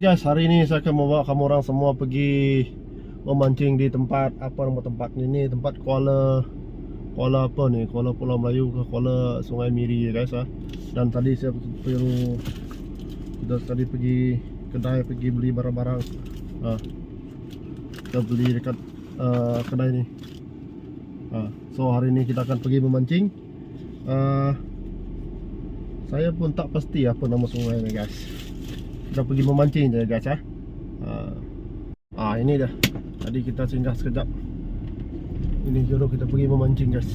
Guys, hari ini saya akan membawa kamu orang semua pergi memancing di tempat apa nama tempat ni ni tempat Kuala Kuala apa ni? Kuala Pulau Melayu ke Kuala Sungai Miri ya guys ah. Dan tadi saya perlu kita tadi pergi kedai pergi beli barang-barang. Ah. Kita beli dekat uh, kedai ni. Ah. So hari ini kita akan pergi memancing. Uh, saya pun tak pasti apa nama sungai ni guys kita pergi memancing je guys ah. Ha. Ah ini dah. Tadi kita singgah sekejap. Ini jodoh kita pergi memancing guys.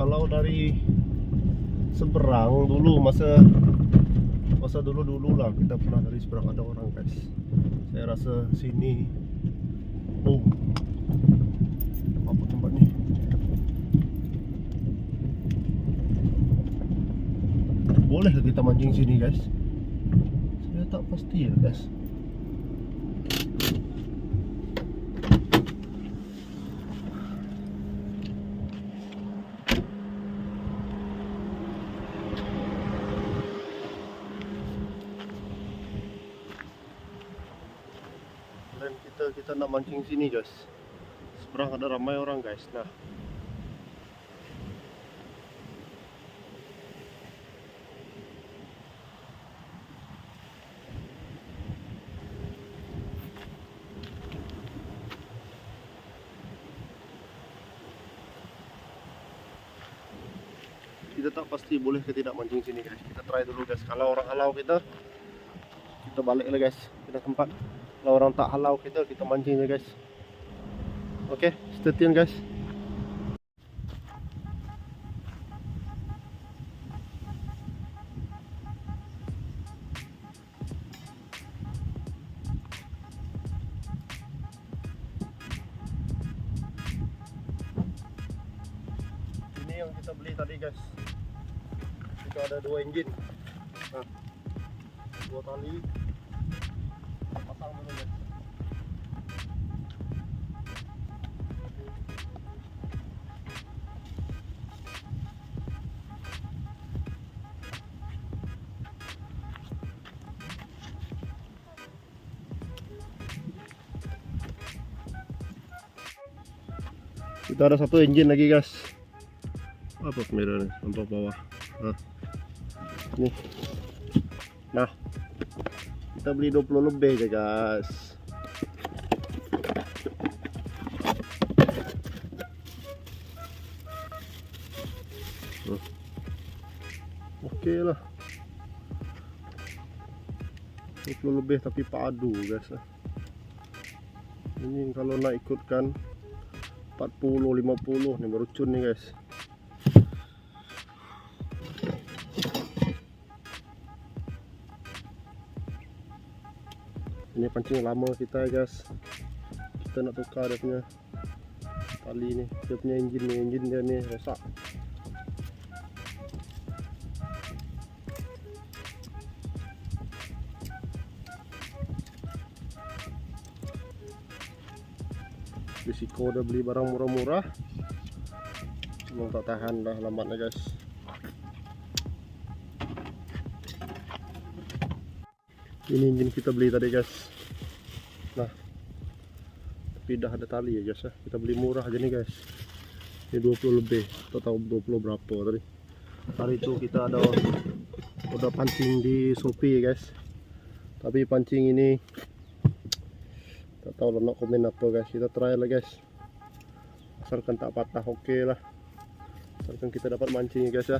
Kalau dari seberang dulu masa masa dulu-dulu lah kita pernah dari seberang ada orang guys. Saya rasa sini oh apa tempat ni? Boleh ke kita mancing sini guys? Saya tak pasti ya guys. Kita kita nak mancing sini guys. Seberang ada ramai orang guys. Nah kita tak pasti boleh ke tidak mancing sini guys. Kita try dulu guys. Kalau orang halau kita kita balik lah guys. Kita tempat. Kalau orang tak halau kita kita mancing je guys. Ok stay tune guys nah, dua tali pasang dulu guys. Kita ada satu enjin lagi guys. Apa kamera ni nampak bawah. Ha. ni nah kita beli 20 lebih je guys. Okey lah 20 lebih tapi padu guys lah. Ini kalau nak ikutkan 40 50 ni merucun ni guys ini pancing lama kita guys kita nak tukar dia punya tali ni. Dia punya enjin ni enjin dia ni rosak. Risiko dah beli barang murah-murah memang tak tahan dah lambatnya guys ini engine kita beli tadi guys tapi dah ada tali ya guys ya. kita beli murah aja nih guys. Ini 20 lebih. Tak tahu 20 berapa tadi. Hari itu kita ada udah pancing di Shopee guys. Tapi pancing ini tak tahu lah nak komen apa guys. Kita try lah guys. Asalkan tak patah oke okay lah. Asalkan kita dapat mancing ya guys ya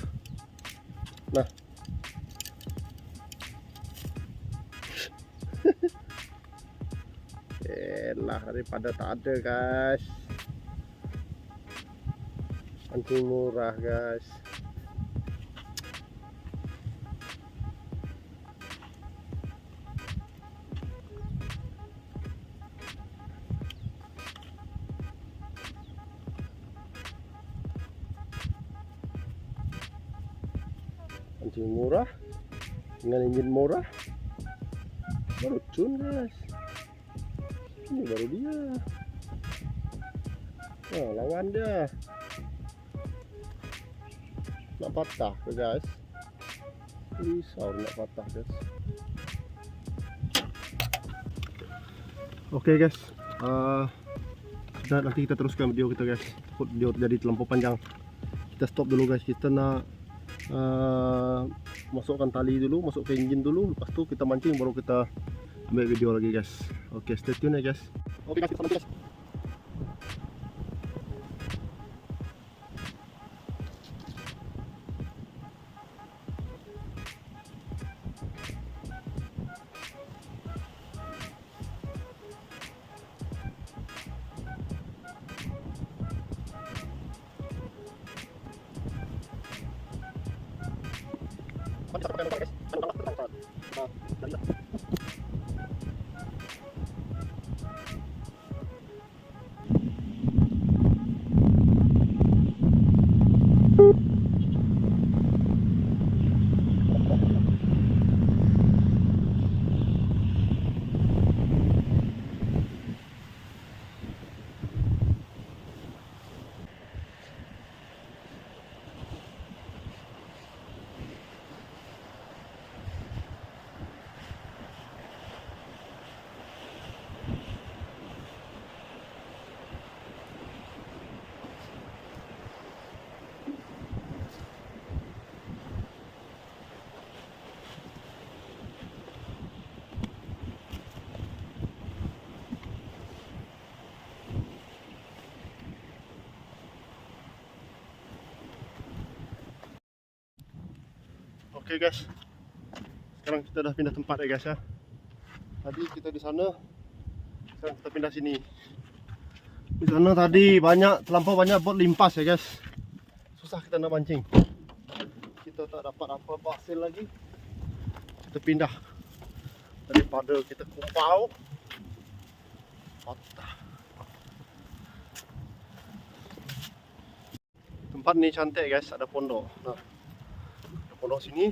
daripada tak ada guys. Mancing murah guys. Pancing murah. Dengan engine murah. Baru cun guys ini baru dia oh, lawan dia nak patah ke guys Risau nak patah guys. Okay guys. Uh, nanti kita teruskan video kita guys. Takut video terjadi terlampau panjang. Kita stop dulu guys. Kita nak uh, masukkan tali dulu, masuk ke engine dulu. Lepas tu kita mancing baru kita ambil video lagi guys. Okay, stay tune ya guys. Okay guys, kita mancing guys. Okay guys. Sekarang kita dah pindah tempat ya guys ya. Tadi kita di sana. Sekarang kita pindah sini. Di sana tadi banyak terlampau banyak bot limpas ya guys. Susah kita nak mancing. Kita tak dapat apa-apa hasil lagi. Kita pindah. Daripada kita kumpau. Patah. Tempat ni cantik guys, ada pondok. Nah pondok sini.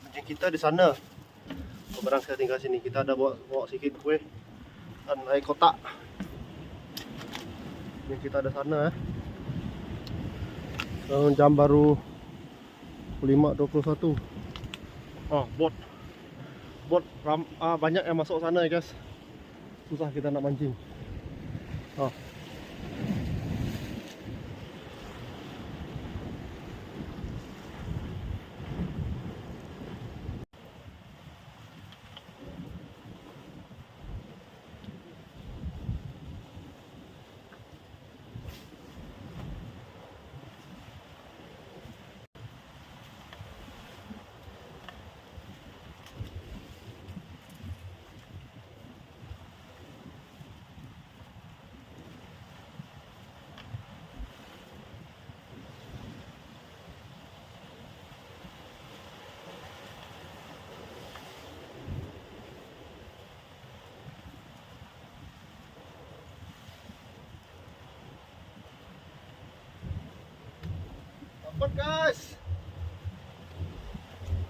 Mancing kita di sana. Barang saya tinggal sini. Kita ada bawa, bawa sikit kuih Dan air kotak. Yang kita ada sana eh. Sekarang jam baru 5.21 Oh bot. Bot ram, ah, banyak yang masuk sana ya guys Susah kita nak mancing. Oh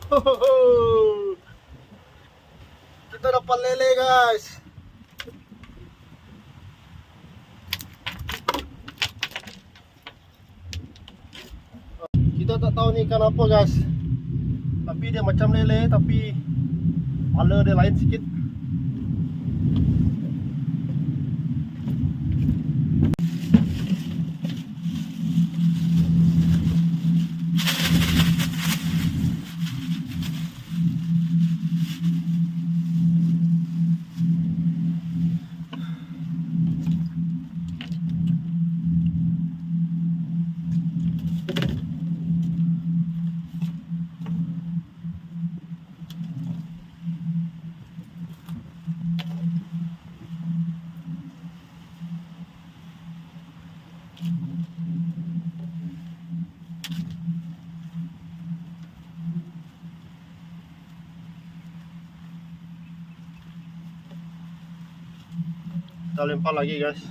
Hohoho. Kita dapat lele guys. Kita tak tahu ni ikan apa guys. Tapi dia macam lele tapi kepala dia lain sikit. Kita lempar lagi guys.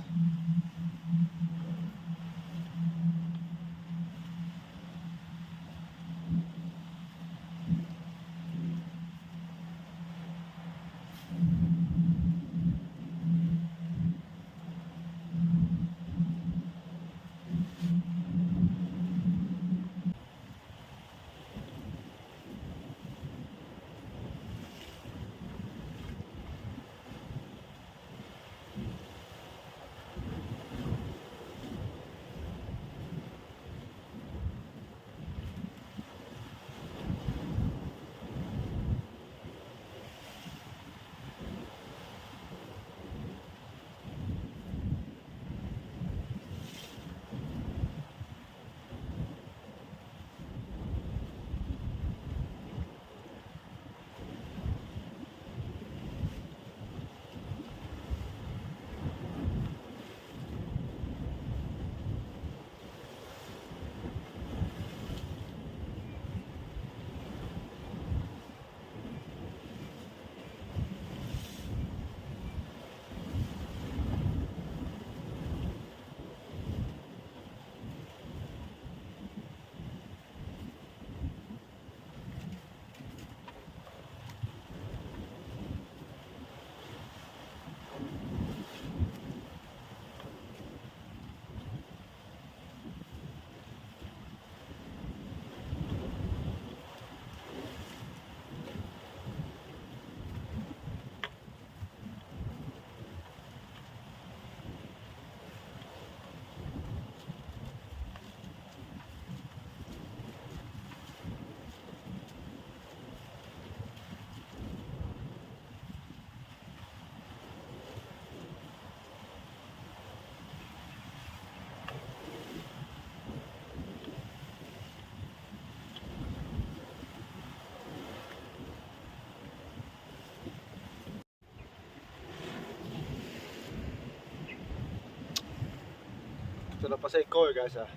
Kita dapat seekor ya guys ah.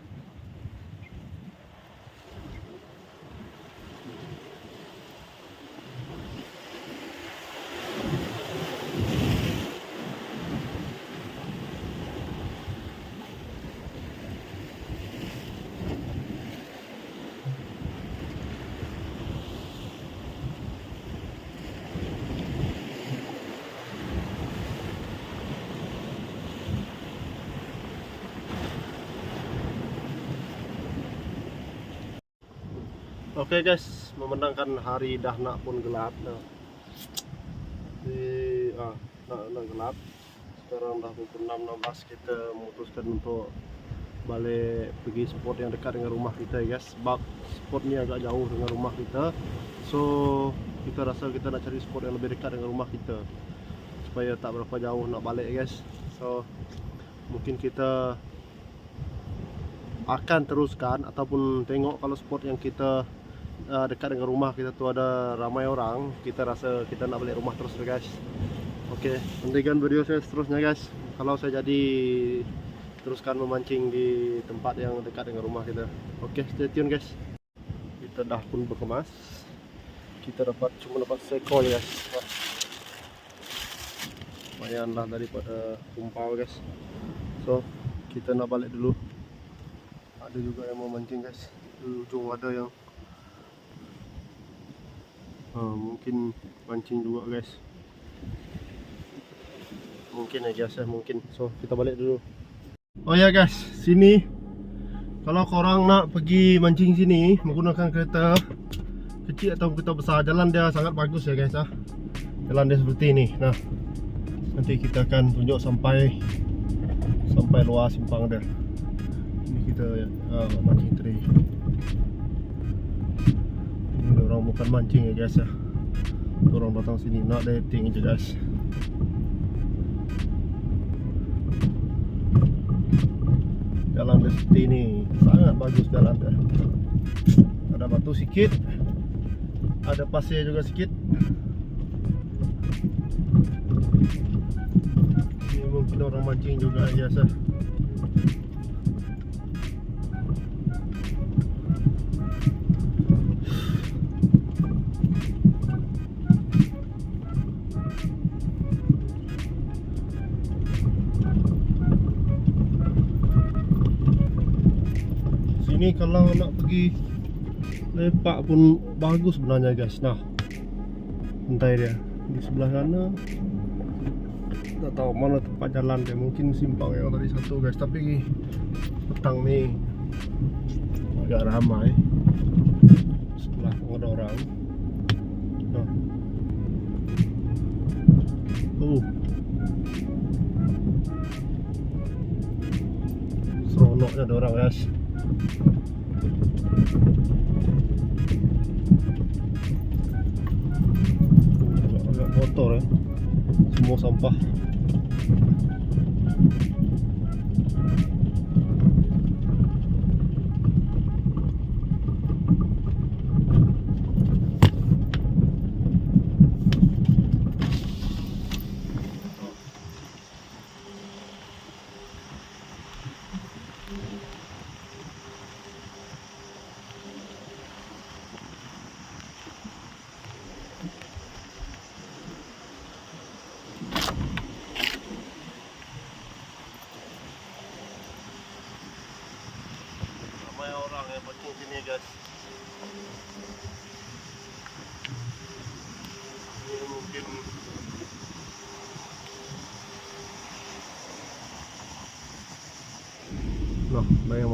Oke guys, memandangkan hari dah nak pun gelap dah. Di ah, nak, nak gelap. Sekarang dah pukul 6.16 kita memutuskan untuk balik pergi spot yang dekat dengan rumah kita guys. Sebab spot ni agak jauh dengan rumah kita. So kita rasa kita nak cari spot yang lebih dekat dengan rumah kita. Supaya tak berapa jauh nak balik guys. So mungkin kita akan teruskan ataupun tengok kalau spot yang kita uh, dekat dengan rumah kita tu ada ramai orang. Kita rasa kita nak balik rumah terus guys. Ok nantikan video saya seterusnya guys. Kalau saya jadi teruskan memancing di tempat yang dekat dengan rumah kita. Ok stay tune guys. Kita dah pun berkemas. Kita dapat cuma dapat sekol guys. Lumayan lah daripada kumpau guys. So kita nak balik dulu. Ada juga yang mau mancing guys. Di ujung ada yang ha, mungkin mancing juga guys. Mungkin aja saya mungkin. So kita balik dulu. Oh ya guys. Sini. Kalau korang nak pergi mancing sini menggunakan kereta kecil atau kereta besar jalan dia sangat bagus ya guys ah. Jalan dia seperti ini. Nah nanti kita akan tunjuk sampai sampai luar simpang dia. Kita uh, mancing ini orang bukan mancing ya guys ya. Orang datang sini. Nak dating je guys. Jalan di seperti ini sangat bagus jalan dia ada batu sikit. Ada pasir juga sikit. Ini mungkin orang mancing juga ya guys ya sini kalau nak pergi lepak pun bagus sebenarnya guys. Nah entai dia. Di sebelah sana tak tahu mana tempat jalan dia. Mungkin simpang yang tadi satu guys. Tapi petang ni agak ramai. Setelah ada orang. Nah. oh. Seronoknya ada orang guys kotor ya semua sampah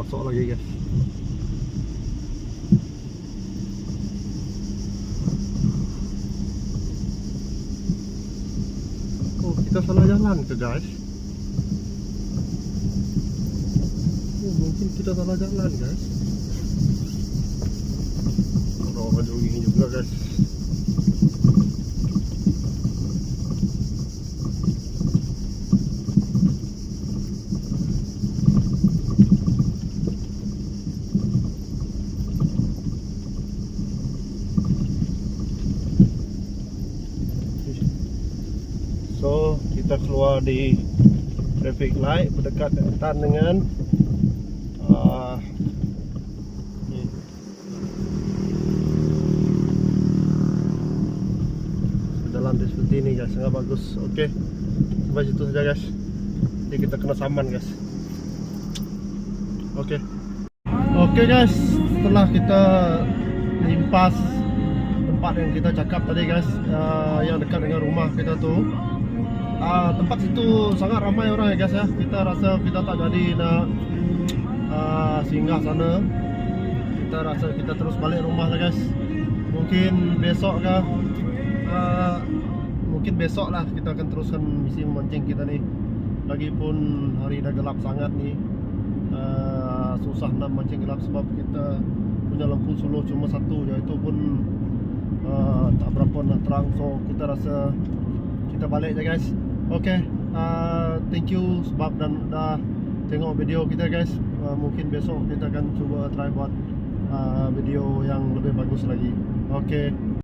masuk lagi guys. Oh, kita salah jalan ke guys? Oh, mungkin kita salah jalan guys. Ada orang jogging juga guys di traffic light berdekatan dengan uh, dia seperti ini guys, sangat bagus. Okey. Sampai situ saja guys. Nanti kita kena saman guys. Okey. Okey guys, setelah kita limpas tempat yang kita cakap tadi guys, uh, yang dekat dengan rumah kita tu. Uh, tempat situ sangat ramai orang ya guys ya. Kita rasa kita tak jadi nak uh, singgah sana. Kita rasa kita terus balik rumah lah guys. Mungkin besok ke uh, mungkin besok lah kita akan teruskan misi memancing kita ni. Lagipun hari dah gelap sangat ni. Uh, susah nak mancing gelap sebab kita punya lampu solo cuma satu je itu pun uh, tak berapa nak terang so kita rasa kita balik je guys Okay uh, thank you sebab dan dah tengok video kita guys. Uh, mungkin besok kita akan cuba try buat uh, video yang lebih bagus lagi. Okay